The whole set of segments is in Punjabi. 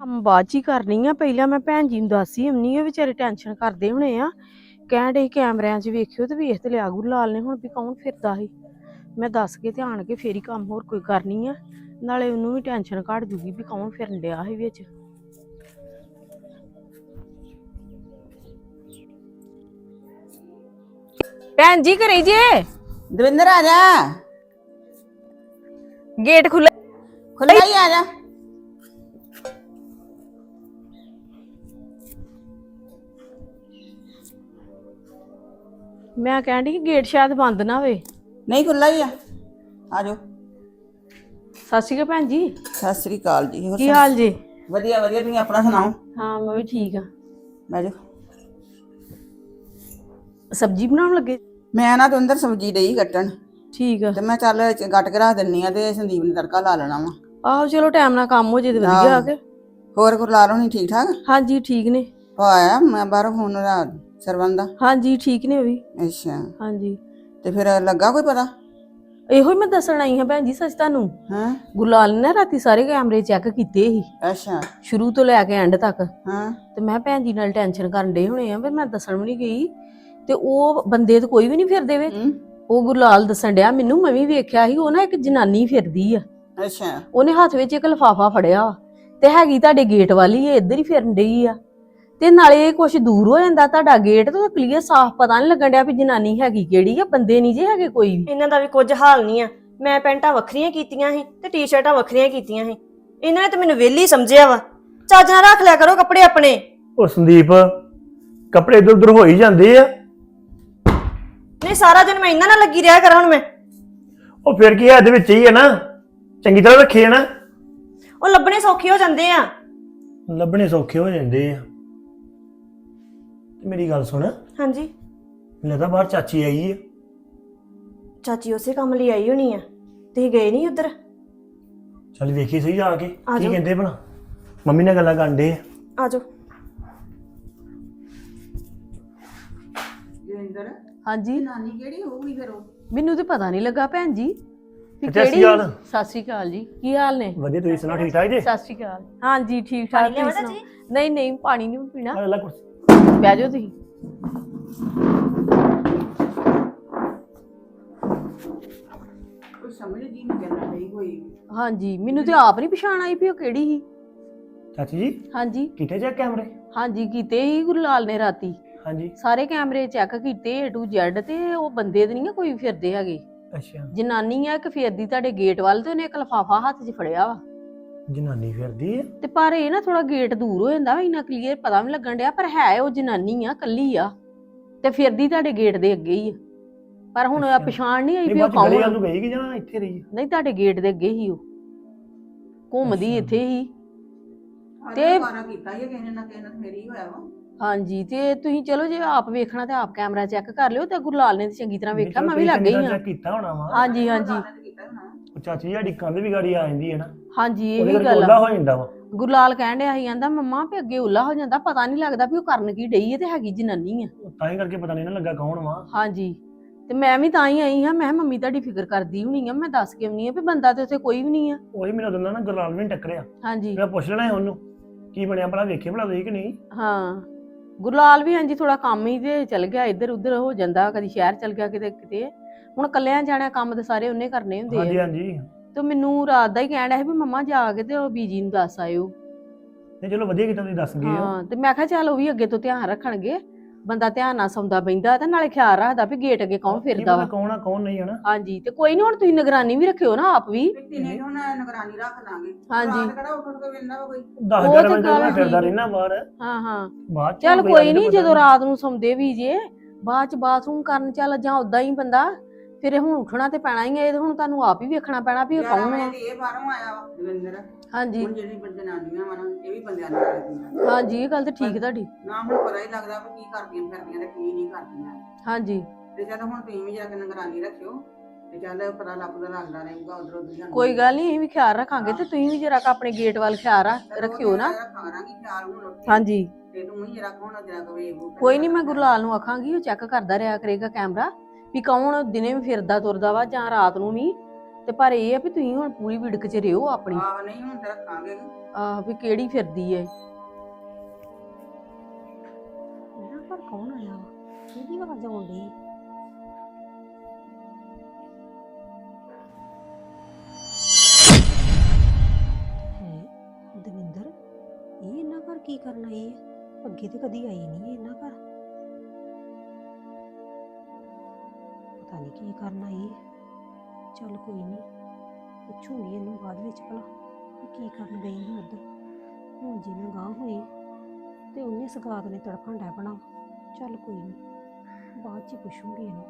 ਕੰਮ ਬਾਅਦ ਚ ਹੀ ਕਰਨੀ ਆ। ਪਹਿਲਾਂ ਮੈਂ ਭੈਣ ਜੀ ਨੂੰ ਦੱਸੀ ਹੁੰਨੀ ਆ ਵਿਚਾਰੇ ਟੈਨਸ਼ਨ ਕਰਦੇ ਹੋਣੇ ਆ। ਕਹਿਣ ਡੇ ਕੈਮਰਿਆਂ 'ਚ ਵੇਖਿਓ ਤੇ ਵੇਖ ਤੇ ਲਿਆ ਗੁਰੂ ਲਾਲ ਨੇ ਹੁਣ ਵੀ ਕੌਣ ਫਿਰਦਾ ਸੀ। ਮੈਂ ਦੱਸ ਕੇ ਧਿਆਨ ਕੇ ਫੇਰ ਹੀ ਕੰਮ ਹੋਰ ਕੋਈ ਕਰਨੀ ਆ। ਨਾਲੇ ਉਹਨੂੰ ਵੀ ਟੈਨਸ਼ਨ ਘੱਟ ਜੂਗੀ ਵੀ ਕੌਣ ਫਿਰਨ ਡਿਆ ਸੀ ਵਿੱਚ। ਭੈਣ ਜੀ ਕਰੀ ਜੇ? ਦਵਿੰਦਰ ਆ ਜਾ। ਗੇਟ ਖੁੱਲਾ ਖੁੱਲਾ ਹੀ ਆ ਜਾ। ਮੈਂ ਕਹਿਣ ਡਈ ਕਿ ਗੇਟ ਸ਼ਾਇਦ ਬੰਦ ਨਾ ਹੋਵੇ। ਨਹੀਂ ਖੁੱਲਾ ਹੀ ਆ। ਆ ਜਾਓ। ਸਤਿ ਸ਼੍ਰੀ ਅਕਾਲ ਭੈਣ ਜੀ। ਸਤਿ ਸ੍ਰੀ ਅਕਾਲ ਜੀ ਹੋਰ ਕੀ ਹਾਲ ਜੀ? ਵਧੀਆ ਵਧੀਆ ਤੁਸੀਂ ਆਪਣਾ ਸੁਣਾਓ? ਹਾਂ ਮੈਂ ਵੀ ਠੀਕ ਆ। ਬਹਿ ਜਾਓ। ਸਬਜ਼ੀ ਬਣਾਉਣ ਲੱਗੇ? ਮੈਂ ਨਾ ਦਵਿੰਦਰ ਸਬਜ਼ੀ ਡਈ ਕੱਟਣ। ਠੀਕ ਆ। ਤੇ ਮੈਂ ਚੱਲ ਚ- ਕੱਟ ਕੇ ਰੱਖ ਦਿੰਨੀ ਆ ਤੇ ਸੰਦੀਪ ਨੇ ਤੜਕਾ ਲਾ ਲੈਣਾ ਵਾ। ਆਹੋ ਚਲੋ ਟਾਈਮ ਨਾਲ ਕੰਮ ਹੋ ਜੇ ਤੇ ਵਧੀਆ ਆ ਕੇ। ਹੋਰ ਗੁਰਲਾਲ ਹੋਣੀ ਠੀਕ ਠਾਕ? ਹਾਂਜੀ ਠੀਕ ਨੇ। ਉਹ ਆਇਆ ਮੈਂ ਬਾਹਰੋਂ ਫੋਨ ਦਾ ਸਰਵਨ ਦਾ? ਹਾਂਜੀ ਠੀਕ ਨੇ ਉਹ ਵੀ। ਅੱਛਾ। ਹਾਂਜੀ। ਤੇ ਫਿਰ ਲੱਗਾ ਕੋਈ ਪਤਾ? ਇਹੋ ਹੀ ਮੈਂ ਦੱਸਣ ਆਈ ਹਾਂ ਭੈਣ ਜੀ ਸੱਚ ਤੁਹਾਨੂੰ। ਹਾਂ। ਗੁਲਾਲ ਨੇ ਰਾਤੀ ਸਾਰੇ ਕੈਮਰੇ ਚੈੱਕ ਕੀਤੇ ਸੀ। ਅੱਛਾ। ਸ਼ੁਰੂ ਤੋਂ ਲੈ ਕੇ ਐਂਡ ਤੱਕ। ਹਾਂ। ਤੇ ਮੈਂ ਭੈਣ ਜੀ ਨਾਲ ਟੈਨਸ਼ਨ ਕਰਨ ਡੇ ਹੋਣੇ ਆ ਫਿਰ ਮੈਂ ਦੱਸਣ ਵੀ ਨਹੀਂ ਗਈ। ਤੇ ਉਹ ਬੰਦੇ ਤੇ ਕੋਈ ਵੀ ਨਹੀਂ ਫਿਰਦੇ ਵੇ ਉਹ ਗੁਲਾਲ ਦੱਸਣ ਡਿਆ ਮੈਨੂੰ ਮੈਂ ਵੀ ਵੇਖਿਆ ਸੀ ਉਹ ਨਾ ਇੱਕ ਜਨਾਨੀ ਫਿਰਦੀ ਆ। ਅੱਛਾ। ਉਹਨੇ ਹੱਥ ਵਿੱਚ ਇੱਕ ਲਫਾਫਾ ਫੜਿਆ ਤੇ ਹੈਗੀ ਤੁਹਾਡੇ ਗੇਟ ਵਾਲੀ ਇਹ ਇੱਧਰ ਹੀ ਫਿਰਨ ਡਈ ਆ। ਤੇ ਨਾਲੇ ਕੁਝ ਦੂਰ ਹੋ ਜਾਂਦਾ ਤੁਹਾਡਾ ਗੇਟ ਤੇ ਕਲੀਅਰ ਸਾਫ਼ ਪਤਾ ਨਹੀਂ ਲੱਗਣ ਡਿਆ ਵੀ ਜਨਾਨੀ ਹੈਗੀ ਕਿਹੜੀ ਆ ਬੰਦੇ ਨਹੀਂ ਜੇ ਹੈਗੇ ਕੋਈ ਵੀ। ਇਹਨਾਂ ਦਾ ਵੀ ਕੁਝ ਹਾਲ ਨਹੀਂ ਆ। ਮੈਂ ਪੈਂਟਾਂ ਵੱਖਰੀਆਂ ਕੀਤੀਆਂ ਸੀ ਤੇ ਟੀ-ਸ਼ਰਟਾਂ ਵੱਖਰੀਆਂ ਕੀਤੀਆਂ ਸੀ। ਇਹਨਾਂ ਨੇ ਤੇ ਮੈਨੂੰ ਵਿਹਲੀ ਸਮਝਿਆ ਵਾ। ਚੱਜ ਨਾਲ ਰੱਖ ਲਿਆ ਕਰੋ ਕੱਪੜੇ ਆਪਣੇ। ਉਹ ਸੰਦੀਪ ਕੱਪੜੇ ਇਧਰ ਉਧਰ ਹੋ ਹੀ ਜਾਂਦੇ ਆ। ਨਹੀਂ ਸਾਰਾ ਦਿਨ ਮੈਂ ਇਹਨਾਂ ਨਾਲ ਲੱਗੀ ਰਿਹਾ ਕਰਾਂ ਹੁਣ ਮੈਂ। ਉਹ ਫਿਰ ਕੀ ਹੈ ਇਹਦੇ ਵਿੱਚ ਹੀ ਹੈ ਨਾ। ਚੰਗੀ ਤਰ੍ਹਾਂ ਰੱਖੇ ਆ ਨਾ। ਉਹ ਲੱਭਣੇ ਸੌਖੇ ਹੋ ਜਾਂਦੇ ਆ। ਲੱਭਣੇ ਸੌਖੇ ਹੋ ਜਾਂਦੇ ਆ। ਮੇਰੀ ਗੱਲ ਸੁਣ। ਹਾਂਜੀ। ਮੈਨੂੰ ਲੱਗਦਾ ਬਾਹਰ ਚਾਚੀ ਆਈ ਹੈ ਚਾਚੀ ਉਸੇ ਕੰਮ ਲਈ ਆਈ ਹੋਣੀ ਆ। ਤੁਸੀਂ ਗਏ ਨਹੀਂ ਉੱਧਰ? ਚੱਲ ਵੇਖੀ ਸਹੀ ਆ ਕੇ ਆ ਕੀ ਜਾਓ। ਕਹਿੰਦੇ ਭਲਾ। ਮੰਮੀ ਨਾਲ ਗੱਲਾਂ ਕਰਦੇ ਆ। ਆਜੋ। ਦਵਿੰਦਰ ਹਾਂਜੀ। ਨਾਨੀ ਕਿਹੜੀ ਹੋਊਗੀ ਫਿਰ ਉਹ? ਮੈਨੂੰ ਤੇ ਪਤਾ ਨਹੀਂ ਲੱਗਾ ਭੈਣ ਜੀ। ਵੀ ਸਤਿ ਸ਼੍ਰੀ ਅਕਾਲ। ਸਤਿ ਸ਼੍ਰੀ ਅਕਾਲ ਜੀ। ਕੀ ਹਾਲ ਨੇ? ਵਧੀਆ ਤੁਸੀਂ ਸੁਣਾਓ ਠੀਕ ਠਾਕ ਜੀ? ਸਤਿ ਸ਼੍ਰੀ ਅਕਾਲ। ਹਾਂਜੀ ਠੀਕ ਠਾਕ। ਤੁਸੀਂ? ਸੁਣਾਓ? ਨਹੀਂ ਨਹੀਂ ਪਾਣੀ ਨਹੀਂ ਪੀਣਾ। ਆ ਲੈ ਕੁਰਸੀ। ਬਹਿ ਜਾਓ ਤੁਸੀਂ। ਕੋਈ ਸਮਝ ਜੀ ਨਹੀਂ ਚੱਲਣ ਡਈ ਹੋਈ? ਹਾਂਜੀ ਮੈਨੂੰ ਤੇ ਆਪ ਨਹੀਂ ਪਛਾਣ ਆਈ ਵੀ ਉਹ ਕਿਹੜੀ ਸੀ। ਚਾਚੀ ਜੀ ਹਾਂਜੀ। ਕਿੱਥੇ ਚੈੱਕ ਕੈਮਰੇ? ਹਾਂਜੀ ਕੀਤੇ ਹੀ ਗੁਰਲਾਲ ਨੇ ਰਾਤੀ। ਹਾਂਜੀ। ਸਾਰੇ ਕੈਮਰੇ ਚੈੱਕ ਕੀਤੇ A to Z ਤੇ ਉਹ ਬੰਦੇ ਤੇ ਨਹੀਂ ਆ ਕੋਈ ਫਿਰਦੇ ਹੈਗੇ। ਅੱਛਾ। ਜਨਾਨੀ ਆ ਇੱਕ ਫਿਰਦੀ ਤੁਹਾਡੇ ਗੇਟ ਵੱਲ ਤੇ ਉਹਨੇ ਇੱਕ ਲਫਾਫਾ ਹੱਥ 'ਚ ਫੜਿਆ ਵਾ। ਜਨਾਨੀ ਫਿਰਦੀ ਹੈ ਤੇ ਪਰ ਇਹ ਨਾ ਥੋੜਾ ਗੇਟ ਦੂਰ ਹੋ ਜਾਂਦਾ ਵਾ ਇੰਨਾ ਕਲੀਅਰ ਪਤਾ ਵੀ ਨੀ ਲੱਗਣ ਡਿਆ ਪਰ ਹੈ ਉਹ ਜਨਾਨੀ ਆ ਕੱਲੀ ਆ ਤੇ ਫਿਰਦੀ ਤੁਹਾਡੇ ਗੇਟ ਦੇ ਅੱਗੇ ਹੀ ਆ ਪਰ ਹੁਣ ਆ ਅੱਛਾ। ਪਛਾਣ ਨਹੀਂ ਆਈ ਨਹੀਂ ਵੀ ਉਹ ਬਾਅਦ ਚ ਗਲੀ ਕੌਣ ਵੱਲ ਆ। ਨੂੰ ਗਈ ਕਿ ਜਾਂ ਇੱਥੇ ਰਹੀ ਹੈ? ਨਹੀਂ ਤੁਹਾਡੇ ਗੇਟ ਦੇ ਅੱਗੇ ਹੀ ਉਹ ਘੁੰਮਦੀ ਅੱਛਾ। ਇੱਥੇ ਹੀ ਤੇ ਤੇ- ਮਾਰਾ ਕੀਤਾ ਹੀ ਆ ਕਿਸੇ ਨਾ ਕਿਸੇ ਨਾਲ ਫੇਰ ਹੀ ਹੋਇਆ ਵਾ ਹਾਂਜੀ ਤੇ ਤੁਸੀਂ ਚਲੋ ਜੇ ਆਪ ਵੇਖਣਾ ਤੇ ਆਪ ਕੈਮਰਾ ਚੈੱਕ ਕਰ ਲਿਓ ਤੇ ਗੁਰਲਾਲ ਨੇ ਤੇ ਚੰਗੀ ਤਰ੍ਹਾਂ ਵੇਖਿਆ ਮੈਂ ਵੀ ਲੱਗ ਗਈ ਆ ਕੀਤਾ ਹੋਣਾ ਵਾ ਹਾਂਜੀ ਹਾਂਜੀ ਕੀਤਾ ਹੋਣਾ। ਚਾਚੀ ਸਾਡੀ ਕੰਧ ਵੀ ਗਾੜੀ ਆ ਜਾਂਦੀ ਹੈ ਨਾ ਹਾਂਜੀ ਇਹ ਉਹਦੇ ਵੀ ਕਰਕੇ ਗੱਲ ਉਹਲਾ ਆ ਹੋ ਜਾਂਦਾ ਵਾ। ਗੁਰਲਾਲ ਕਹਿਣ ਡਿਆ ਸੀ ਕਹਿੰਦਾ ਮੰਮਾ ਵੀ ਅੱਗੇ ਉੱਲਾ ਹੋ ਜਾਂਦਾ ਪਤਾ ਨਹੀਂ ਲੱਗਦਾ ਵੀ ਉਹ ਕਰਨ ਕੀ ਡਈ ਹੈ ਤੇ ਹੈਗੀ ਜਨਾਨੀ ਆ। ਉਹ ਤਾਂ ਹੀ ਕਰਕੇ ਪਤਾ ਨਹੀਂ ਨਾ ਲੱਗਾ ਕੌਣ ਵਾ। ਹਾਂਜੀ ਤੇ ਮੈਂ ਵੀ ਤਾਂ ਹੀ ਆਈ ਹਾਂ ਮੈਂ ਕਿਹਾ ਮੰਮੀ ਤੁਹਾਡੀ ਫਿਕਰ ਕਰਦੀ ਹੋਣੀ ਆ ਮੈਂ ਦੱਸ ਕੇ ਆਉਣੀ ਆ ਵੀ ਬੰਦਾ ਤੇ ਉੱਥੇ ਕੋਈ ਵੀ ਨਹੀਂ ਆ। ਉਹੀ ਮੈਨੂੰ ਦਿੰਦਾ ਨਾ ਗੁਰਲਾਲ ਵੀ ਨੀ ਟੱਕਰਿਆ। ਹਾਂਜੀ। ਮੈਂ ਪੁੱਛ ਲੈਣਾ ਸੀ ਉਹਨੂੰ ਕੀ ਬਣਿਆ ਭਲਾ ਵੇਖੇ ਭਲਾ ਕਿ ਨਹੀਂ? ਹਾਂ ਗੁਰਲਾਲ ਵੀ ਹਾਂਜੀ ਥੋੜਾ ਕੰਮ ਹੀ ਤੇ ਚਲ ਗਿਆ ਇੱਧਰ ਉੱਧਰ ਹੋ ਜਾਂਦਾ ਕਦੀ ਸ਼ਹਿਰ ਚਲ ਗਿਆ ਕਿਤੇ ਕਿਤੇ ਹੁਣ ਕੱਲਿਆਂ ਜਾਣਿਆ ਕੰਮ ਤੇ ਸਾਰੇ ਉਹਨੇ ਕਰਨੇ ਹੁੰਦੇ ਹਾਂਜੀ ਆ। ਹਾਂਜੀ ਤੇ ਮੈਨੂੰ ਰਾਤ ਦਾ ਹੀ ਕਹਿਣ ਡਿਆ ਸੀ ਵੀ ਮੰਮਾ ਜਾ ਕੇ ਤੇ ਉਹ ਬੀਜੀ ਨੂੰ ਦੱਸ ਆਇਓ। ਨਹੀਂ ਚਲੋ ਵਧੀਆ ਕੀਤਾ ਤੁਸੀਂ ਦੱਸ ਗਏ ਹੋ। ਹਾਂ ਤੇ ਮੈਂ ਕਿਹਾ ਚੱਲ ਉਹ ਵੀ ਅੱਗੇ ਤੋਂ ਧਿਆਨ ਰੱਖਣਗੇ। ਬੰਦਾ ਧਿਆਨ ਨਾਲ ਸੌਂਦਾ ਬੈਂਦਾ ਤੇ ਨਾਲੇ ਖਿਆਲ ਰੱਖਦਾ ਵੀ ਗੇਟ ਅੱਗੇ ਕੌਣ ਕੀ ਫਿਰਦਾ ਪਤਾ ਵਾ। ਕੌਣ ਆ ਕੌਣ ਨਹੀਂ ਹਨਾ? ਹਾਂਜੀ ਤੇ ਕੋਈ ਨਹੀਂ ਹੁਣ ਤੁਸੀਂ ਨਿਗਰਾਨੀ ਵੀ ਰੱਖਿਓ ਨਾ ਆਪ ਵੀ। ਫਿਰ ਦਿਨੇ ਹੁਣ ਨਿਗਰਾਨੀ ਰੱਖ ਲਾਂਗੇ। ਹਾਂਜੀ। ਰਾਤ ਕਿਹੜਾ ਉੱਠ ਉੱਠ ਕੇ ਵੇਂਦਾ ਵਾ ਕੋਈ 10 ਉਹ 11 ਤਾਂ ਵਜੇ ਤੱਕ ਗੱਲ ਮੈਂ ਫਿਰਦਾ ਠੀਕ। ਰਹਿਣਾ ਬਾਹਰ। ਹਾਂ ਹਾਂ। ਬਾਅਦ ਚ ਚੱਲ ਕੋਈ ਨਹੀਂ ਜਦੋਂ ਰਾਤ ਨੂੰ ਸੌਂਦੇ ਵੀ ਜੇ ਬਾਅਦ ਚ ਬਾਥਰੂਮ ਕਰਨ ਚੱਲ ਜਾਂ ਉਦਾਂ ਹੀ ਬੰਦਾ। ਫਿਰ ਇਹ ਹੁਣ ਉੱਠਣਾ ਤੇ ਪੈਣਾ ਹੀ ਹੈ ਇਹ ਤਾਂ ਹੁਣ ਤੁਹਾਨੂੰ ਆਪ ਹੀ ਵੇਖਣਾ ਪੈਣਾ ਵੀ ਇਹ ਕੌਣ ਦੀ ਇਹ ਬਾਹਰੋਂ ਆਇਆ ਵਾ। ਦਵਿੰਦਰ ਹਾਂਜੀ। ਹੁਣ ਜਿਹੜੀ ਜਨਾਨੀਆਂ ਵਾ ਨਾ ਇਹ ਵੀ ਬੰਦਿਆਂ ਨੂੰ ਕਰਦੀਆਂ ਹਾਂਜੀ ਇਹ ਗੱਲ ਤਾਂ ਠੀਕ ਤੁਹਾਡੀ। ਨਾ ਹੁਣ ਪਤਾ ਹੀ ਲੱਗਦਾ ਵੀ ਕੀ ਕਰਦੀਆਂ ਫਿਰਦੀਆਂ ਤੇ ਕੀ ਨਹੀਂ ਕਰਦੀਆਂ। ਹਾਂਜੀ। ਤੇ ਜਦ ਹੁਣ ਤੁਸੀਂ ਵੀ ਜਾ ਕੇ ਨਿਗਰਾਨੀ ਰੱਖਿਓ ਤੇ ਚੱਲ ਪਤਾ ਲੱਗਦਾ ਲੱਗਦਾ ਰਹੇਗਾ ਉਧਰ ਉਧਰ ਜਾਂਦੀ ਕੋਈ ਗੱਲ ਨਹੀਂ ਵੀ ਖਿਆਲ ਰੱਖਾਂਗੇ ਤੇ ਤੁਸੀਂ ਵੀ ਜਰਾ ਆਪਣੇ ਗੇਟ ਵੱਲ ਖਿਆਲ ਰੱਖ- ਰੱਖਿਓ ਨਾ। ਖਿਆਲ ਹਾਂਜੀ। ਤੇ ਤੂੰ ਹੀ ਜਰਾ ਕੋਣ ਜਰਾ ਕਵੇ ਕੋਈ ਨਹੀਂ ਮੈਂ ਗੁਰਲਾਲ ਨੂੰ ਆਖਾਂਗੀ ਉਹ ਚੈੱਕ ਕਰਦਾ ਰਿਹਾ ਕਰੇਗਾ ਕੈਮਰਾ ਵੀ ਕੌਣ ਦਿਨੇ ਵੀ ਫਿਰਦਾ ਤੁਰਦਾ ਵਾ ਜਾਂ ਰਾਤ ਨੂੰ ਵੀ। ਤੇ ਪਰ ਇਹ ਆ ਵੀ ਤੁਸੀਂ ਹੁਣ ਪੂਰੀ ਵਿੜਕ 'ਚ ਰਿਓ ਆਪਣੀ। ਆਹ ਨਹੀਂ ਹੁਣ ਤੇ ਰੱਖਾਂਗੇ। ਆਹ ਵੀ ਕਿਹੜੀ ਫਿਰਦੀ ਐ ਇਹਨਾਂ ਘਰ ਕੌਣ ਆਇਆ ਵਾ? ਕਿਹਦੀ ਆਵਾਜ਼ ਆਉਂਦੀ ਹੈ ਦਵਿੰਦਰ ਇਹ ਇਹਨਾਂ ਘਰ ਕੀ ਕਰਨ ਆਈ ਹੈ ਅੱਗੇ ਤੇ ਕਦੀ ਆਈ ਨਹੀਂ ਇਹਨਾਂ ਘਰ। ਪਤਾ ਨਹੀਂ ਕੀ ਕਰਨ ਆਈ ਹੈ ਚੱਲ ਕੋਈ ਨਹੀਂ ਪੁੱਛੂਗੀ ਇਹਨੂੰ ਬਾਅਦ ਵਿੱਚ ਭਲਾ ਕਿ ਕੀ ਕਰਨ ਗਈ ਹੈ ਉੱਧਰ। ਹੁਣ ਜੇ ਮੈਂ ਗਾਂ ਹੋਈ ਤੇ ਉਹਨੇ ਸਗਾਤ ਨੇ ਤੜਫਾਂ ਡੈ ਬਣਾ ਚੱਲ ਕੋਈ ਨਹੀਂ ਬਾਅਦ ਚ ਹੀ ਪੁੱਛੂੰਗੀ ਇਹਨੂੰ।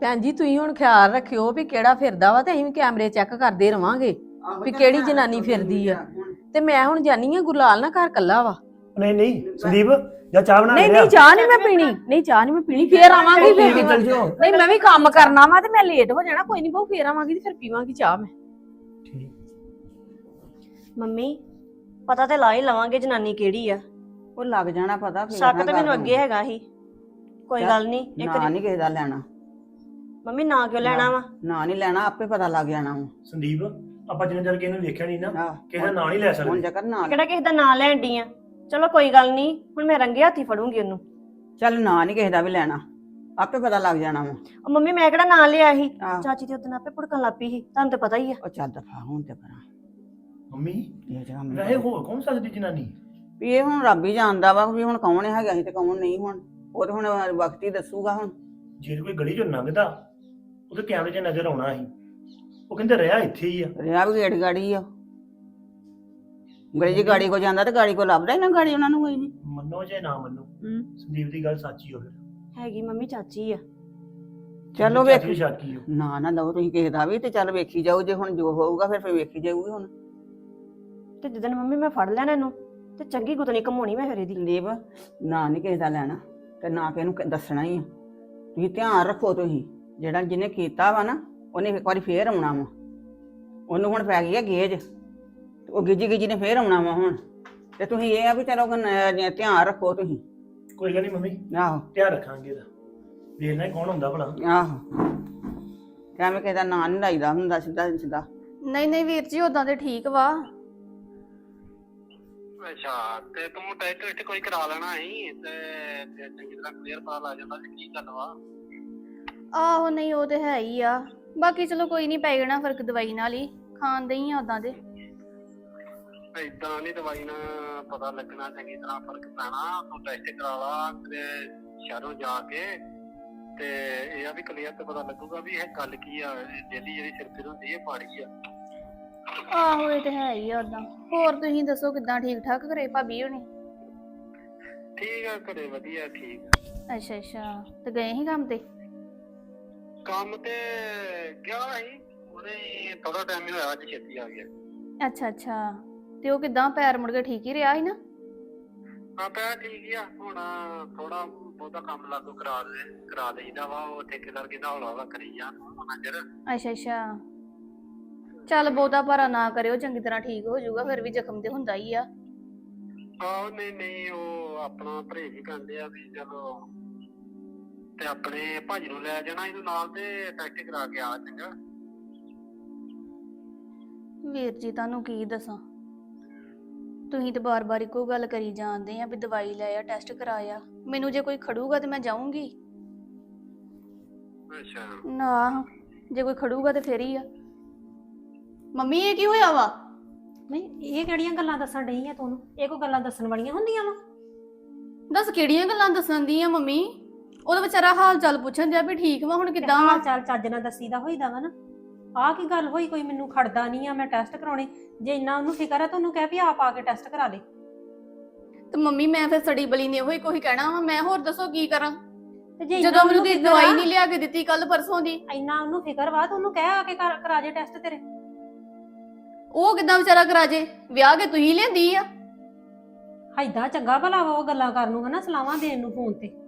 ਭੈਣ ਜੀ ਤੁਸੀਂ ਹੁਣ ਖਿਆਲ ਰੱਖਿਓ ਵੀ ਕਿਹੜਾ ਫਿਰਦਾ ਵਾ ਤੇ ਅਸੀਂ ਵੀ ਕੈਮਰੇ ਚੈੱਕ ਕਰਦੇ ਰਵਾਂਗੇ ਆਹੋ ਵੀ ਕਿਹੜੀ ਜਨਾਨੀ ਫਿਰਦੀ ਆ। ਤੇ ਮੈਂ ਹੁਣ ਜਾਨੀ ਆ ਗੁਰਲਾਲ ਨਾ ਘਰ ਕੱਲਾ ਵਾ। ਨਹੀਂ ਨਹੀਂ ਸੰਦੀਪ ਜਾਂ ਚਾਹ ਬਣਾ ਨਹੀਂ ਨਹੀਂ। ਚਾਹ ਨਹੀਂ ਮੈਂ ਪੀਣੀ। ਨਹੀਂ ਚਾਹ ਨਹੀਂ ਮੈਂ ਪੀਣੀ ਫੇਰ ਆਵਾਂਗੀ ਫੇਰ। ਚੱਲ ਜਿਓ। ਨਹੀਂ ਮੈਂ ਵੀ ਕੰਮ ਕਰਨਾ ਵਾ ਤੇ ਮੈਂ ਲੇਟ ਹੋ ਜਾਣਾ ਕੋਈ ਨਹੀਂ ਬਹੁ ਫੇਰ ਆਵਾਂਗੀ ਤੇ ਫਿਰ ਪੀਵਾਂਗੀ ਚਾਹ ਮੈਂ। ਠੀਕ। ਮੰਮੀ ਪਤਾ ਤੇ ਲਾ ਹੀ ਲਵਾਂਗੇ ਜਨਾਨੀ ਕਿਹੜੀ ਆ। ਉਹ ਲੱਗ ਜਾਣਾ ਪਤਾ ਫਿਰ ਸ਼ੱਕ ਤਾਂ ਮੈਨੂੰ ਅੱਗੇ ਹੈਗਾ ਸੀ। ਕੋਈ ਗੱਲ ਨਹੀਂ ਇੱਕ ਨਾ ਨਹੀਂ ਕਿਸੇ ਦਾ ਲੈਣਾ। ਮੰਮੀ ਨਾ ਕਿਉਂ ਲੈਣਾ ਵਾ? ਨਾ ਨਹੀਂ ਲੈਣਾ ਆਪੇ ਪਤਾ ਲੱਗ ਜਾਣਾ ਵਾ। ਸੰਦੀਪ ਆਪਾਂ ਜਿੰਨੇ ਚਿਰ ਕਿਸੇ ਨੂੰ ਵੇਖਿਆ ਨਹੀਂ ਨਾ ਕਿਸੇ ਦਾ ਨਾਂ ਨਹੀਂ ਲੈ ਹੁਣ ਸਕਦੇ ਜਕਰ ਨਾ ਕਿਹੜਾ ਕਿਸੇ ਦਾ ਨਾਂ ਲੈਣ ਡਈ ਆ? ਚਲੋ ਕੋਈ ਗੱਲ ਨਹੀਂ ਹੁਣ ਮੈਂ ਰੰਗੇ ਹੱਥੀ ਫੜੂੰਗੀ ਉਹਨੂੰ। ਚੱਲ ਨਾ ਨਹੀਂ ਕਿਸੇ ਦਾ ਵੀ ਲੈਣਾ ਆਪੇ ਪਤਾ ਲੱਗ ਜਾਣਾ ਵਾ। ਉਹ ਮੰਮੀ ਮੈਂ ਕਿਹੜਾ ਨਾਂ ਲਿਆ ਸੀ? ਆਹ, ਚਾਚੀ ਤੇ ਉਦੋਂ ਆਪੇ ਭੁੜਕਣ ਲੱਗ ਪਈ ਸੀ ਤੁਹਾਨੂੰ ਤੇ ਪਤਾ ਹੀ ਆ। ਉਹ ਚੱਲ ਦਫਾ ਹੁਣ ਤੇ ਪਰਾਂ। ਮੰਮੀ ਇਹ ਜਗ੍ਹਾ ਵੈਸੇ ਮੈਨੂੰ ਹੋਰ ਕੌਣ ਸਕਦੀ ਜਨਾਨੀ? ਵੀ ਇਹ ਹੁਣ ਰੱਬ ਹੀ ਜਾਣਦਾ ਵਾ ਵੀ ਹੁਣ ਕੌਣ ਹੈਗਾ ਸੀ ਤੇ ਕੌਣ ਨਹੀਂ ਹੁਣ। ਉਹ ਤਾਂ ਹੁਣ ਵਕਤ ਹੀ ਦੱਸੂਗਾ ਹੁਣ। ਜੇ ਕੋਈ ਗਲੀ ਚੋਂ ਲੰਘਦਾ ਉਹਦੇ ਕੈਮਰੇ 'ਚ ਨਜ਼ਰ ਆਉਣਾ ਸੀ। ਉਹ ਕਹਿੰਦੇ ਰਿਹਾ ਇੱਥੇ ਹੀ ਆ। ਰਿਆ ਵੀ ਗੇੜ ਗਾੜੀ ਆ। ਗਲੀ ਜੀ ਗਾੜੀ ਕੋ ਜਾਂਦਾ ਤੇ ਗਾੜੀ ਕੋ ਲੱਭਦਾ ਹੀ ਨਾ ਗਾੜੀ ਉਹਨਾਂ ਨੂੰ ਕੋਈ ਵੀ। ਮੰਨੋ ਜਾਂ ਨਾ ਮੰਨੋ ਹੂੰ। ਸੰਦੀਪ ਦੀ ਗੱਲ ਸੱਚੀ ਹੋ ਫਿਰ। ਹੈਗੀ ਮੰਮੀ ਚਾਚੀ ਆ। ਚਲੋ ਵੇਖ ਵੀ ਸ਼ੱਕੀ ਹੋ ਨਾ ਨਾ ਦਓ ਤੁਸੀਂ ਕਿਸੇ ਦਾ ਵੀ ਤੇ ਚੱਲ ਵੇਖੀ ਜਾਓ ਜੇ ਹੁਣ ਜੋ ਹੋਊਗਾ ਫਿਰ ਫਿਰ ਵੇਖੀ ਜਾਊਗੀ ਹੁਣ। ਤੇ ਜਦੋਂ ਮੰਮੀ ਮੈਂ ਫੜ ਲੈਣਾ ਇਹਨੂੰ ਤੇ ਚੰਗੀ ਗੁੱਤਨੀ ਘਮਾਉਣੀ ਮੈਂ ਫਿਰ ਇਹਦੀ। ਸੰਦੀਪ ਨਾ ਨਹੀਂ ਕਿਸੇ ਦਾ ਲੈਣਾ ਤੇ ਨਾ ਕਿਸੇ ਨੂੰ ਕ- ਦੱਸਣਾ ਹੀ ਆ। ਤੁਸੀਂ ਧਿਆਨ ਰੱਖੋ ਤੁਸੀਂ ਜਿਹੜਾ ਜਿਹਨੇ ਕੀਤਾ ਵਾ ਨਾ ਉਹਨੇ ਇੱਕ ਵਾਰੀ ਫੇਰ ਆਉਣਾ ਵਾ। ਉਹਨੂੰ ਹੁਣ ਪੈ ਗਈ ਆ ਗੇਜ। ਉਹ ਗਿੱਜੀ ਗਿੱਜੀ ਨੇ ਫੇਰ ਆਉਣਾ ਵਾ ਹੁਣ। ਤੇ ਤੁਸੀਂ ਇਹ ਆ ਵੀ ਚਲੋ ਕਿ ਨ- ਧਿਆਨ ਰੱਖੋ ਤੁਸੀਂ। ਕੋਈ ਗੱਲ ਨਹੀਂ ਮੰਮੀ। ਆਹੋ। ਧਿਆਨ ਰੱਖਾਂਗੇ ਇਹਦਾ। ਵੇਖਣਾ ਹੀ ਕੌਣ ਹੁੰਦਾ ਭਲਾ। ਆਹੋ। ਤੇ ਐਵੇਂ ਕਿਸੇ ਦਾ ਨਾਂ ਨਹੀਂ ਲਾਈਦਾ ਹੁੰਦਾ ਸਿੱਧਾ ਸਿੱਧਾ। ਨਹੀਂ ਨਹੀਂ ਵੀਰ ਜੀ ਉਦਾਂ ਤੇ ਠੀਕ ਵਾ। ਅੱਛਾ ਤੇ ਤੂੰ ਟੈਸਟ ਟੈਸਟ ਕੋਈ ਕਰਾ ਲੈਣਾ ਸੀ ਤੇ ਤੇ ਚੰਗੀ ਤਰ੍ਹਾਂ ਕਲੀਅਰ ਪਤਾ ਲੱਗ ਜਾਂਦਾ ਵੀ ਕੀ ਗੱਲ ਵਾ। ਆਹੋ ਨਹੀਂ ਉਹ ਤੇ ਹੈ ਹੀ ਆ। ਬਾਕੀ ਚਲੋ ਕੋਈ ਨਹੀਂ ਪੈ ਜਾਣਾ ਫ਼ਰਕ ਦਵਾਈ ਨਾਲ ਹੀ। ਖਾਣ ਦਈ ਆ ਉਦਾਂ ਦੇ। ਇਦਾਂ ਨਹੀਂ ਦਵਾਈ ਨਾਲ ਪਤਾ ਲੱਗਣਾ ਚੰਗੀ ਤਰ੍ਹਾਂ ਫ਼ਰਕ ਪੈਣਾ। ਤੂੰ ਟੈਸਟ ਕਰਾ ਲਾ ਤੇ ਸ਼ਹਿਰੋਂ ਜਾ ਕੇ ਤੇ ਇਹ ਆ ਵੀ ਕਲੀਅਰ ਤੇ ਪਤਾ ਲੱਗੂਗਾ ਵੀ ਇਹ ਗੱਲ ਕੀ ਆ ਡੇਲੀ ਜਿਹੜੀ ਸਿਰ ਪੀੜ ਹੁੰਦੀ ਹੈ ਮਾੜੀ ਆ। ਆਹੋ ਇਹ ਤੇ ਹੈ ਹੀ ਆ ਉਦਾਂ ਹੋਰ ਤੁਸੀਂ ਦੱਸੋ ਕਿੱਦਾਂ ਠੀਕ ਠਾਕ ਘਰੇ ਭਾਬੀ ਹੋਣੀ? ਠੀਕ ਆ ਘਰੇ ਵਧੀਆ ਠੀਕ ਆ। ਅੱਛਾ ਅੱਛਾ। ਤੇ ਗਏ ਸੀ ਕੰਮ ਤੇ? ਕੰਮ ਤੇ ਗਿਆ ਸੀ। ਉਹਨੇ ਥੋੜਾ ਟਾਈਮ ਹੀ ਹੋਇਆ ਅੱਜ ਛੇਤੀ ਆ ਗਿਆ। ਅੱਛਾ ਅੱਛਾ। ਤੇ ਉਹ ਕਿੱਦਾਂ ਪੈਰ ਮੁੜ ਕੇ ਠੀਕ ਹੀ ਰਿਹਾ ਸੀ ਨਾ? ਹਾਂ ਪਿਆ ਠੀਕ ਹੀ ਆ। ਹੁਣ ਥੋੜਾ ਬਹੁਤਾ ਕੰਮ ਲਾਗੂ ਕਰਾ ਦੇ ਕਰਾ ਦੇਈਦਾ ਵਾ ਉਹ ਠੇਕੇਦਾਰ ਕਿਹਦਾ ਹੌਲਾ ਹੌਲਾ ਕਰੀ ਜਾ ਮੈਨੇਜਰ ਅੱਛਾ ਅੱਛਾ। ਚੱਲ ਬਹੁਤਾ ਭਾਰਾ ਨਾ ਕਰਿਓ ਚੰਗੀ ਤਰ੍ਹਾਂ ਠੀਕ ਹੋ ਜਾਊਗਾ ਫਿਰ ਵੀ ਜ਼ਖਮ ਤੇ ਹੁੰਦਾ ਹੀ ਆ। ਆਹੋ ਨਹੀਂ ਨਹੀਂ ਉਹ ਆਪਣਾ ਪਰਹੇਜ ਹੀ ਕਰਦੇ ਆ ਵੀ ਚਲੋ। ਤੇ ਆਪਣੇ ਭਾਜੀ ਨੂੰ ਲੈ ਜਾਣਾ ਇਹਨੂੰ ਨਾਲ ਤੇ ਟੈਸਟ ਕਰਾ ਕੇ ਆ ਚੰਗਾ। ਵੀਰ ਜੀ ਤੁਹਾਨੂੰ ਕੀ ਦੱਸਾਂ? ਤੁਸੀਂ ਤੇ ਬਾਰ-ਬਾਰ ਇੱਕੋ ਗੱਲ ਕਰੀ ਜਾਂਦੇ ਆ ਵੀ ਦਵਾਈ ਲੈ ਆ ਟੈਸਟ ਕਰਾਇਆ। ਮੈਨੂੰ ਜੇ ਕੋਈ ਖੜੂਗਾ ਤੇ ਮੈਂ ਜਾਊਂਗੀ। ਅੱਛਾ। ਨਾ ਜੇ ਕੋਈ ਖੜੂਗਾ ਤੇ ਫੇਰ ਹੀ ਆ। ਮੰਮੀ ਇਹ ਕੀ ਹੋਇਆ ਵਾ? ਨਹੀਂ ਇਹ ਕਿਹੜੀਆਂ ਗੱਲਾਂ ਦੱਸਣ ਡਈ ਆ ਤੂੰ? ਉਹਨੂੰ? ਇਹ ਕੋਈ ਗੱਲਾਂ ਦੱਸਣ ਵਾਲੀਆਂ ਹੁੰਦੀਆਂ ਵਾ? ਦੱਸ ਕਿਹੜੀਆਂ ਗੱਲਾਂ ਦੱਸਣ ਦੀ ਆ ਮੰਮੀ? ਉਹਦਾ ਵਿਚਾਰਾ ਹਾਲ ਚਾਲ ਪੁੱਛਣ ਦਿਆ ਵੀ ਠੀਕ ਵਾ ਹੁਣ ਕਿੱਦਾਂ ਵਾ ਹਾਲ ਚਾਲ ਚੱਜ ਨਾਲ ਦੱਸੀਦਾ ਹੋਈਦਾ ਵਾ ਨਾ। ਆਹ ਕੀ ਗੱਲ ਹੋਈ? ਕੋਈ ਮੈਨੂੰ ਖੜਦਾ ਨਹੀਂ ਆ ਮੈਂ ਟੈਸਟ ਕਰਾਉਣੇ। ਜੇ ਇੰਨਾ ਉਹਨੂੰ ਫਿਕਰ ਆ ਤਾਂ ਉਹਨੂੰ ਕਹਿ ਵੀ ਆਪ ਆ ਕੇ ਟੈਸਟ ਕਰਾ ਲੈ ਤੇ ਮੰਮੀ ਮੈਂ ਫਿਰ ਸੜੀ ਬਲੀ ਨੇ ਉਹੀ ਕੋਈ ਕਹਿਣਾ ਵਾ? ਮੈਂ ਹੋਰ ਦੱਸੋ ਕੀ ਕਰਾਂ? ਤੇ ਜੇ ਇੰਨਾ ਜਦੋਂ ਮੈਨੂੰ ਉਹਨੂੰ ਦੀ ਫਿਕਰ ਦਵਾਈ ਨਹੀਂ ਲਿਆ ਕੇ ਦਿੱਤੀ ਕੱਲ ਪਰਸੋਂ ਦੀ। ਇੰਨਾ ਉਹਨੂੰ ਫਿਕਰ ਵਾ ਤਾਂ ਉਹਨੂੰ ਕਹਿ ਆ ਕੇ ਕਰ- ਕਰਾ ਜੇ ਟੈਸਟ ਤੇਰੇ। ਉਹ ਕਿੱਦਾਂ ਵਿਚਾਰਾ ਕਰਾ ਜੇ? ਵਿਆਹ ਕੇ ਤੁਸੀਂ ਲਿਆਂਦੀ ਆ? ਹਾਈਦਾ ਚੰਗਾ ਭਲਾ ਵਾ ਉਹ ਗੱਲਾਂ ਕਰਨ ਨੂੰ ਹਨਾ ਸਲਾਹਾਂ ਦੇਣ ਨੂੰ ਫੋਨ ਤੇ।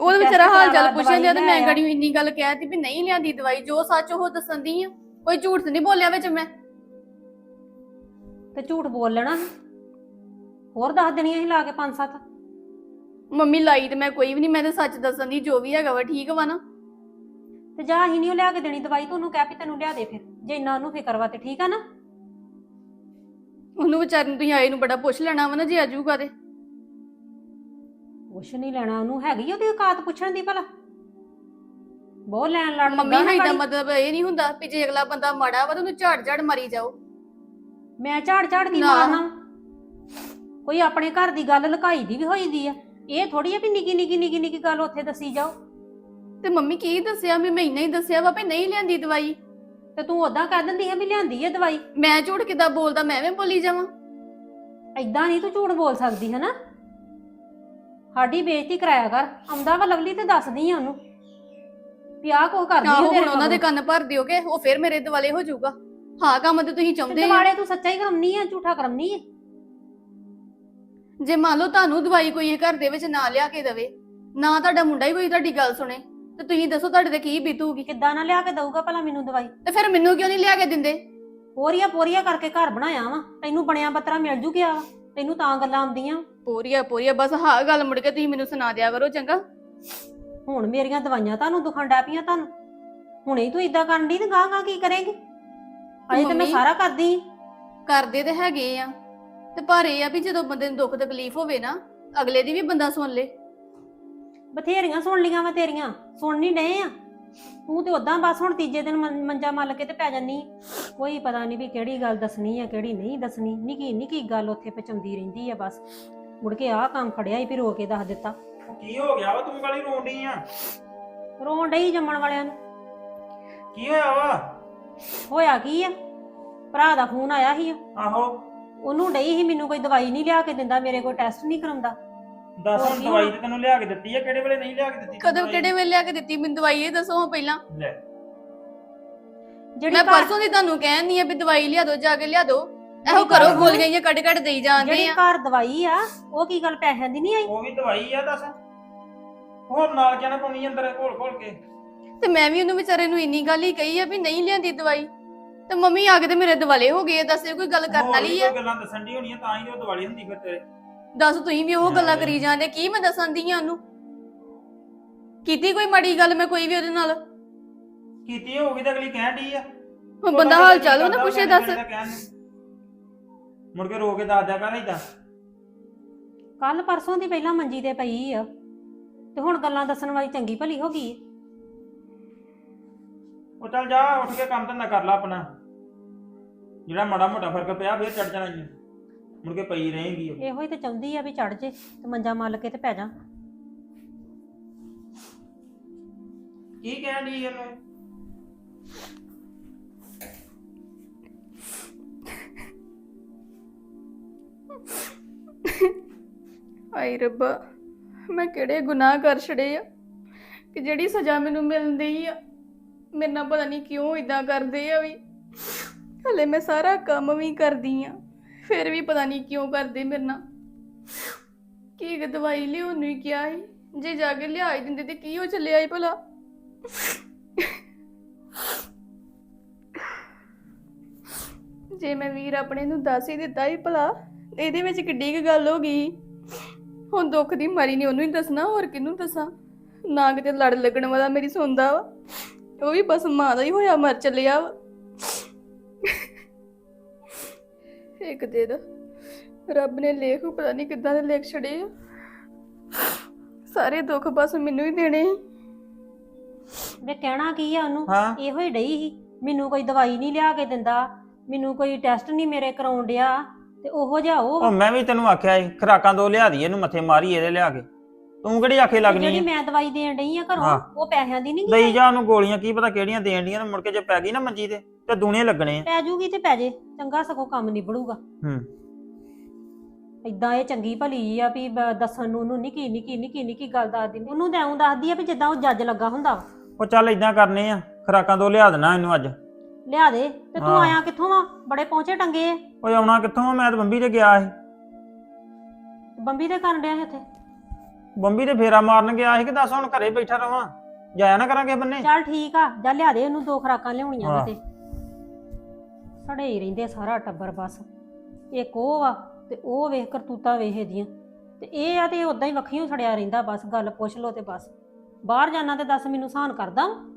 ਉਹਦੇ ਵਿਚਾਰਾ ਹਾਲ ਚਾਲ ਲਾ, ਪੁੱਛਣ ਦਿਆ ਤੇ ਦਵਾਈ ਮੈਂ। ਗੜੀ ਇੰਨੀ ਗੱਲ ਕਹਿਤੀ ਵੀ ਨਹੀਂ ਲਿਆਂਦੀ ਦਵਾਈ ਜੋ ਸੱਚ ਉਹ ਦੱਸਣ ਦੀ ਆ। ਕੋਈ ਝੂਠ ਨਹੀਂ ਬੋਲਿਆ ਵਿੱਚ ਮੈਂ। ਤੇ ਝੂਠ ਬੋਲ ਲੈਣਾ। ਹੋਰ ਦੱਸ ਦੇਣੀਆਂ ਸੀ ਲਾ ਕੇ ਪੰਜ ਸੱਤ। ਮੰਮੀ ਲਾਈ ਤੇ ਮੈਂ ਕੋਈ ਵੀ ਨਹੀਂ ਮੈਂ ਤੇ ਸੱਚ ਦੱਸਣ ਦੀ ਜੋ ਵੀ ਹੈਗਾ ਵਾ ਠੀਕ ਵਾ ਨਾ। ਤੇ ਜਾ ਹੀ ਨਹੀਂ ਉਹ ਲਿਆ ਕੇ ਦੇਣੀ ਦਵਾਈ ਤੂੰ ਉਹਨੂੰ ਕਹਿ ਵੀ ਤੈਨੂੰ ਲਿਆ ਦੇ ਫਿਰ ਜੇ ਇੰਨਾ ਉਹਨੂੰ ਫਿਕਰ ਵਾ ਤੇ ਠੀਕ ਆ ਨਾ। ਉਹਨੂੰ ਵਿਚਾਰ ਨੂੰ ਤੁਸੀਂ ਆਏ ਨੂੰ ਬੜਾ ਪੁੱਛ ਲੈਣਾ ਵਾ ਨਾ ਜੇ ਆਜੂਗਾ ਤੇ। ਕੁਛ ਨਹੀਂ ਲੈਣਾ ਉਹਨੂੰ ਹੈਗੀ ਉਹਦੀ ਔਕਾਤ ਪੁੱਛਣ ਦੀ ਭਲਾ? ਬਹੁਤ ਲੈਣ ਲੜ ਮੰਮੀ ਲੱਗਾ ਨਾ ਹੈ ਦਾ ਗਾੜੀ। ਮਤਲਬ ਇਹ ਨਹੀਂ ਹੁੰਦਾ ਵੀ ਜੇ ਅਗਲਾ ਬੰਦਾ ਮਾੜਾ ਵਾ ਤਾਂ ਉਹਨੂੰ ਝਾੜ ਝਾੜ ਮਾਰੀ ਜਾਓ। ਮੈਂ ਝਾੜ ਝਾੜ ਕੀ ਨਾ। ਮਾਰਨਾ। ਕੋਈ ਆਪਣੇ ਘਰ ਦੀ ਗੱਲ ਲੁਕਾਈ ਦੀ ਵੀ ਹੋਈਦੀ ਆ। ਇਹ ਥੋੜੀ ਆ ਵੀ ਨਿੱਕੀ ਨਿੱਕੀ ਨਿੱਕੀ ਨਿੱਕੀ ਗੱਲ ਉੱਥੇ ਦੱਸੀ ਜਾਓ। ਤੇ ਮੰਮੀ ਕੀ ਦੱਸਿਆ? ਵੀ ਮੈਂ ਇੰਨਾ ਹੀ ਦੱਸਿਆ ਵਾ ਵੀ ਨਹੀਂ ਲਿਆਂਦੀ ਦਵਾਈ। ਤੇ ਤੂੰ ਉਦਾਂ ਕਹਿ ਦਿੰਦੀ ਆ ਵੀ ਲਿਆਂਦੀ ਆ ਦਵਾਈ। ਮੈਂ ਝੂਠ ਕਿੱਦਾਂ ਬੋਲਦਾ? ਮੈਂ ਐਵੇਂ ਬੋਲੀ ਜਾਵਾਂ। ਐਦਾਂ ਨਹੀਂ ਤੂੰ ਝੂਠ ਬੋਲ ਸਕਦੀ ਹੈ ਨਾ ਸਾਡੀ ਬੇਇੱਜ਼ਤੀ ਕਰਾਇਆ ਕਰ ਆਉਂਦਾ ਵਾ ਲਵਲੀ ਤੇ ਦੱਸਦੀ ਆ ਉਹਨੂੰ ਵੀ ਆਹ ਕੁਛ ਕਰਦੀ ਆ ਆਹੋ ਹੁਣ ਉਹਨਾਂ ਦੇ। ਕੰਨ ਭਰ ਦਿਓਗੇ ਉਹ ਫਿਰ ਮੇਰੇ ਦਿਵਾਲੇ ਹੋ ਜਾਊਗਾ। ਹਾਂ ਕੰਮ ਤੇ ਤੁਸੀਂ ਚਾਹੁੰਦੇ ਆ। ਦਿਵਾਲੇ ਤੂੰ ਸੱਚਾ ਹੀ ਕਰਮਨੀ ਆ ਝੂਠਾ ਕਰਮਨੀ ਆ? ਜੇ ਮੰਨ ਲਓ ਤੁਹਾਨੂੰ ਦਵਾਈ ਕੋਈ ਇਹ ਘਰ ਦੇ ਵਿੱਚ ਨਾ ਲਿਆ ਕੇ ਦੇਵੇ ਨਾ ਤੁਹਾਡਾ ਮੁੰਡਾ ਹੀ ਕੋਈ ਤੁਹਾਡੀ ਗੱਲ ਸੁਣੇ ਤੇ ਤੁਸੀਂ ਦੱਸੋ ਤੁਹਾਡੇ ਤੇ ਕੀ ਬੀਤੂਗੀ। ਕਿੱਦਾਂ ਨਾ ਲਿਆ ਕੇ ਦਊਗਾ ਭਲਾ ਮੈਨੂੰ ਦਵਾਈ? ਤੇ ਫਿਰ ਮੈਨੂੰ ਕਿਉਂ ਨਹੀਂ ਲਿਆ ਕੇ ਦਿੰਦੇ? ਪੋਰੀਆ ਪੋਰੀਆ ਕਰਕੇ ਘਰ ਬਣਾਇਆ ਵਾ ਤੈਨੂੰ ਬਣਿਆ ਬੱਤਰਾ ਮਿਲ ਜੂ ਗਿਆ ਵਾ। ਤੈਨੂੰ ਤਾਂ ਗੱਲਾਂ ਆਉਂਦੀਆਂ। ਪੋਰੀਆ ਪੋਰੀਆ ਬਸ ਹਾਂ ਗੱਲ ਮੁੜ ਕੇ ਤੁਸੀਂ ਮੈਨੂੰ ਸੁਣਾ ਦਿਆ ਕਰੋ ਚੰਗਾ। ਹੁਣ ਮੇਰੀਆਂ ਦਵਾਈਆਂ ਤੁਹਾਨੂੰ ਦੁਖਣ ਡੈ ਪਈਆਂ ਤੁਹਾਨੂੰ। ਹੁਣੇ ਹੀ ਤੂੰ ਇਦਾਂ ਕਰਨ ਦੀ ਤੇ ਗਾਂ ਗਾਂ ਕੀ ਕਰੇਂਗੀ? ਅਜੇ ਤੇ ਮੈਂ ਮੰਮੀ- ਸਾਰਾ ਕਰਦੀ। ਕਰਦੇ ਤੇ ਹੈਗੇ ਆ। ਤੇ ਪਰ ਇਹ ਆ ਵੀ ਜਦੋਂ ਬੰਦੇ ਨੂੰ ਦੁੱਖ ਤਕਲੀਫ ਹੋਵੇ ਨਾ ਅਗਲੇ ਦੀ ਵੀ ਬੰਦਾ ਸੁਣ ਲੇ। ਬਥੇਰੀਆਂ ਸੁਣ ਲੀਆਂ ਵਾ ਤੇਰੀਆਂ। ਸੁਣ ਨਹੀਂ ਡਏ ਆ। ਤੂੰ ਤੇ ਉਦਾਂ ਬਸ ਹੁਣ ਤੀਜੇ ਦਿਨ ਮੰ- ਮੰਜਾ ਮੱਲ ਕੇ ਤੇ ਪੈ ਜਾਨੀ। ਕੋਈ ਪਤਾ ਨਹੀਂ ਵੀ ਕਿਹੜੀ ਗੱਲ ਦੱਸਣੀ ਆ ਕਿਹੜੀ ਨਹੀਂ ਦੱਸਣੀ। ਨਿੱਕੀ ਨਿੱਕੀ ਗੱਲ ਉੱਥੇ ਪਚਾਉਂਦੀ ਰਹਿੰਦੀ ਆ ਬਸ। ਮੁੜ ਕੇ ਆਹ ਕੰਮ ਫੜਿਆ ਹੀ ਵੀ ਰੋ ਕੇ ਦੱਸ ਦਿੱਤਾ। ਉਹ ਕੀ ਹੋ ਗਿਆ ਵਾ? ਤੂੰ ਕਾਲੀ ਡਈ ਆ? ਰੋਣ ਡਈ ਜੰਮਣ ਵਾਲਿਆਂ ਨੂੰ। ਕੀ ਹੋਇਆ ਵਾ? ਹੋਇਆ ਕੀ ਆ? ਭਰਾ ਦਾ ਫੋਨ ਆਇਆ ਸੀ ਆਹੋ। ਉਹਨੂੰ ਡਈ ਸੀ ਮੈਨੂੰ ਕੋਈ ਦਵਾਈ ਨਹੀਂ ਲਿਆ ਕੇ ਦਿੰਦਾ ਮੇਰੇ ਕੋਲ ਟੈਸਟ ਨਹੀਂ ਕਰਾਉਂਦਾ। ਦੱਸ ਹੁਣ ਦਵਾਈ ਹੋਣਾ? ਤੇ ਤੈਨੂੰ ਲਿਆ ਕੇ ਦਿੱਤੀ ਆ ਕਿਹੜੇ ਵੇਲੇ ਨਹੀਂ ਲਿਆ ਕੇ ਦਿੱਤੀ ਕਦੋਂ? ਕਿਹੜੇ ਵੇਲੇ ਲਿਆ ਕੇ ਦਿੱਤੀ? ਮੈਨੂੰ ਦਵਾਈ ਇਹ ਦੱਸੋ ਹਾਂ ਪਹਿਲਾਂ। ਲੈ। ਜਿਹੜੀ ਮੈਂ ਘਰ- ਪਰਸੋਂ ਦੀ ਤੁਹਾਨੂੰ ਕਹਿਣੀ ਆ ਵੀ ਦਵਾਈ ਲਿਆ ਦਿਓ ਜਾ ਕੇ ਲਿਆ ਦਿਓ। ਇਹੋ ਘਰ- ਗੋਲੀਆਂ ਜਿਹੀਆਂ ਕੱਢ ਕੱਢ ਦੇਈ ਜਾਂਦੇ ਜਿਹੜੀ ਆ। ਘਰ ਦਵਾਈ ਆ ਉਹ ਕੀ ਗੱਲ ਪੈਸਿਆਂ ਦੀ ਨਹੀਂ ਆਈ? ਉਹ ਵੀ ਦਵਾਈ ਆ ਦੱਸ। ਹੋਰ ਨਾਲ ਕਿਆ ਨਾ ਪਾਉਣੀ ਅੰਦਰ ਘੋਲ ਘੋਲ ਕੇ। ਤੇ ਮੈਂ ਵੀ ਉਹਨੂੰ ਵਿਚਾਰੇ ਨੂੰ ਇੰਨੀ ਗੱਲ ਹੀ ਕਹੀ ਆ ਵੀ ਨਹੀਂ ਲਿਆਂਦੀ ਦਵਾਈ। ਤੇ ਮੰਮੀ ਆ ਕੇ ਤੇ ਮੇਰੇ ਦਿਵਾਲੇ ਹੋ ਗਏ ਦੱਸੇ ਕੋਈ ਗੱਲ ਕਰਨ ਹੋਰ ਵਾਲੀ ਆ? ਕੋਈ ਗੱਲਾਂ ਦੱਸਣ ਦੀ ਹੋਣੀਆਂ ਤਾਂ ਹੀ ਉਹ ਦਿਵਾਲੀ ਹੁੰਦੀ ਫਿਰ ਤੇਰੇ। ਦੱਸ ਤੁਸੀਂ ਵੀ ਉਹ ਗੱਲਾਂ ਕਰੀ ਜਾਂਦੇ ਕੀ ਮੈਂ ਦੱਸਣ ਦੀ ਆ ਉਹਨੂੰ? ਕੀਤੀ ਕੋਈ ਮਾੜੀ ਗੱਲ ਮੈਂ ਕੋਈ ਵੀ ਉਹਦੇ ਨਾਲ? ਕੀਤੀ ਹੋਊਗੀ ਤਾਂ ਅਗਲੀ ਕਹਿਣ ਡਈ ਆ। ਹੁਣ ਬੰਦਾ ਹਾਲ ਚਾਲ ਉਹ ਨਾ ਪੁੱਛੇ ਦੱਸ। ਮੁੜ ਕੇ ਰੋ ਕੇ ਦੱਸ ਦਿਆ ਕਰ ਏਦਾਂ। ਕੱਲ ਪਰਸੋਂ ਦੀ ਪਹਿਲਾਂ ਮੰਜੀ ਤੇ ਪਈ ਆ ਤੇ ਹੁਣ ਗੱਲਾਂ ਦੱਸਣ ਵਾਲੀ ਚੰਗੀ ਭਲੀ ਹੋ ਗਈ ਉਹ ਚੱਲ ਜਾ ਉੱਠ ਕੇ ਕੰਮ ਧੰਦਾ ਕਰ ਲੈ ਆਪਣਾ। ਜਿਹੜਾ ਮਾੜਾ ਮੋਟਾ ਫ਼ਰਕ ਪਿਆ ਫੇਰ ਚੜ ਜਾਣਾ ਈ ਮੁੜ ਕੇ ਪਈ ਰਹੇਗੀ ਉਹ। ਇਹੋ ਹੀ ਤੇ ਚਾਹੁੰਦੀ ਆ ਵੀ ਚੜ ਜੇ ਤੇ ਮੰਜਾ ਮੱਲ ਕੇ ਤੇ ਪੈ ਜਾ। ਕੀ ਕਹਿਣ ਡਈ ਇਹਨੂੰ ਹਾਏ ਰੱਬਾ ਮੈਂ ਕਿਹੜੇ ਗੁਨਾਹ ਕਰ ਛੜੇ ਆ? ਕਿ ਜਿਹੜੀ ਸਜ਼ਾ ਮੈਨੂੰ ਮਿਲਦੀ ਆ ਮੇਰੇ ਨਾਲ ਪਤਾ ਨਹੀਂ ਕਿਉਂ ਇਦਾਂ ਕਰਦੇ ਆ ਵੀ। ਹਲੇ ਮੈਂ ਸਾਰਾ ਕੰਮ ਵੀ ਕਰਦੀ ਆ। ਫਿਰ ਵੀ ਪਤਾ ਨਹੀਂ ਕਿਉਂ ਕਰਦੇ ਮੇਰੇ ਨਾਲ। ਕੀ ਗ ਦਵਾਈ ਲਿਆਉਣ ਨੂੰ ਹੀ ਕਿਹਾ ਸੀ? ਜੇ ਜਾ ਕੇ ਲਿਆ ਹੀ ਦਿੰਦੇ ਤੇ ਕੀ ਹੋ ਚੱਲਿਆ ਈ ਭਲਾ? ਜੇ ਮੈਂ ਵੀਰ ਆਪਣੇ ਨੂੰ ਦੱਸ ਹੀ ਦਿੱਤਾ ਹੀ ਭਲਾ, ਇਹਦੇ ਵਿੱਚ ਕਿੱਡੀ ਕੁ ਗੱਲ ਹੋ ਗਈ। ਹੁਣ ਦੁੱਖ ਦੀ ਮਾਰੀ ਨਹੀਂ ਉਹਨੂੰ ਹੀ ਦੱਸਣਾ, ਹੋਰ ਕਿਹਨੂੰ ਦੱਸਾਂ? ਨਾ ਕਿਤੇ ਲੜ ਲੱਗਣ ਵਾਲਾ ਮੇਰੀ ਸੁਣਦਾ ਵਾ। ਉਹ ਵੀ ਬਸ ਮਾਂ ਦਾ ਹੀ ਹੋਇਆ ਮਰ ਚੱਲਿਆ ਵਾ। ਇੱਕ ਦੇ ਦੋ। ਰੱਬ ਨੇ ਲੇਖ ਪਤਾ ਨਹੀਂ ਕਿੱਦਾਂ ਦੇ ਲਿਖ ਛੜੇ ਆ। ਸਾਰੇ ਦੁੱਖ ਬਸ ਮੈਨੂੰ ਹੀ ਦੇਣੇ ਵੇ ਕਹਿਣਾ ਕੀ ਆ ਉਹਨੂੰ? ਹਾਂ। ਇਹੋ ਹੀ ਡਈ ਸੀ। ਮੈਨੂੰ ਕੋਈ ਦਵਾਈ ਨਹੀਂ ਲਿਆ ਕੇ ਦਿੰਦਾ। ਮੈਨੂੰ ਕੋਈ ਟੈਸਟ ਨਹੀਂ ਮੇਰੇ ਕਰਾਉਣ ਡਿਆ। ਤੇ ਉਹੋ ਜਿਹਾ ਉਹ। ਮੈਂ ਵੀ ਤੈਨੂੰ ਆਖਿਆ ਸੀ ਖਰਾਕਾਂ ਦੋ ਲਿਆ ਦੀ ਇਹਨੂੰ ਮੱਥੇ ਮਾਰੀ ਇਹਦੇ ਲਿਆ ਕੇ। ਤੂੰ ਕਿਹੜੀ ਆਖੇ ਲੱਗਣੀ ਜਿਹੜੀ ਹੈ ਮੈਂ ਦਵਾਈ ਦੇਣ ਡਈ ਆ ਘਰੋਂ ਹਾਂ। ਉਹ ਪੈਸਿਆਂ ਦੀ ਨਹੀਂ ਲਈ ਜਾ ਉਹਨੂੰ ਗੋਲੀਆਂ ਕੀ ਪਤਾ ਕਿਹੜੀਆਂ ਦੇਣ ਡੀਆਂ ਤੇ ਮੁੜ ਕੇ ਜੇ ਪੈ ਗਈ ਨਾ ਮੰਜੀ ਤੇ। ਤੇ ਦੁਨੀਆ ਲੱਗਣੇ ਆ। ਪੈ ਜੂਗੀ ਤੇ ਪੈ ਜੇ ਚੰਗਾ ਸਗੋਂ ਕੰਮ ਨਿਬੜੂਗਾ। ਹੂੰ। ਇਦਾਂ ਇਹ ਚੰਗੀ ਭਲੀ ਆ ਵੀ ਬ- ਦੱਸਣ ਨੂੰ ਉਹਨੂੰ ਨਿੱਕੀ ਨਿੱਕੀ ਨਿੱਕੀ ਨਿੱਕੀ ਗੱਲ ਦੱਸ ਦਿੰਦੀ। ਉਹਨੂੰ ਤਾਂ ਐਉਂ ਦੱਸਦੀ ਆ ਵੀ ਜਿੱਦਾਂ ਉਹ ਜੱਜ ਲੱਗਾ ਹੁੰਦਾ ਵਾ। ਉਹ ਚੱਲ ਇਦਾਂ ਕਰਨੇ ਆ ਖਰਾਕਾਂ ਦੋ ਲਿਆ ਦੇਣਾ ਇਹਨੂੰ ਅੱਜ। ਲਿਆ ਦੇ ਤੇ ਤੂੰ ਹਾਂ। ਆਇਆ ਕਿੱਥੋਂ ਵਾ ਬੜੇ ਪਹੁੰਚੇ ਟੰਗੇ ਆ। ਓਏ ਆਉਣਾ ਕਿੱਥੋਂ ਆ? ਮੈਂ ਤਾਂ ਬੰਬੀ ਤੇ ਗਿਆ ਸੀ। ਬੰਬੀ ਦੇ ਕਰਨ ਡਿਆ ਸੀ ਉੱਥੇ? ਬੰਬੀ ਤੇ ਫੇਰਾ ਮਾਰਨ ਗਿਆ ਸੀ ਕਿ ਦੱਸ ਹੁਣ ਘਰੇ ਬੈਠਾ ਰਵਾਂ? ਜਾਇਆ ਨਾ ਕਰਾਂਗੇ ਬੰਨੇ। ਚੱਲ ਠੀਕ ਆ ਜਾ ਲਿਆ ਦੇ ਉਹਨੂੰ ਦੋ ਖਰਾਕਾਂ ਲਿਆਉਣੀਆਂ ਹਾਂ। ਨੇ ਤੇ ਸੜੇ ਹੀ ਰਹਿੰਦੇ ਸਾਰਾ ਟੱਬਰ ਬਸ। ਇੱਕ ਉਹ ਵਾ ਤੇ ਉਹ ਵੇਖ ਕਰਤੂਤਾ ਵੇਖ ਇਹਦੀਆਂ ਤੇ ਇਹ ਆ ਤੇ ਉਦਾਂ ਹੀ ਵੱਖੀਆਂ ਸੜਿਆ ਰਹਿੰਦਾ ਬਸ, ਗੱਲ ਪੁੱਛ ਲੋ ਤੇ ਬਸ। ਬਾਹਰ ਜਾਣਾ ਤੇ ਦੱਸ ਮੈਨੂੰ ਸਾਨ ਕਰਦਾ ਵਾਂ?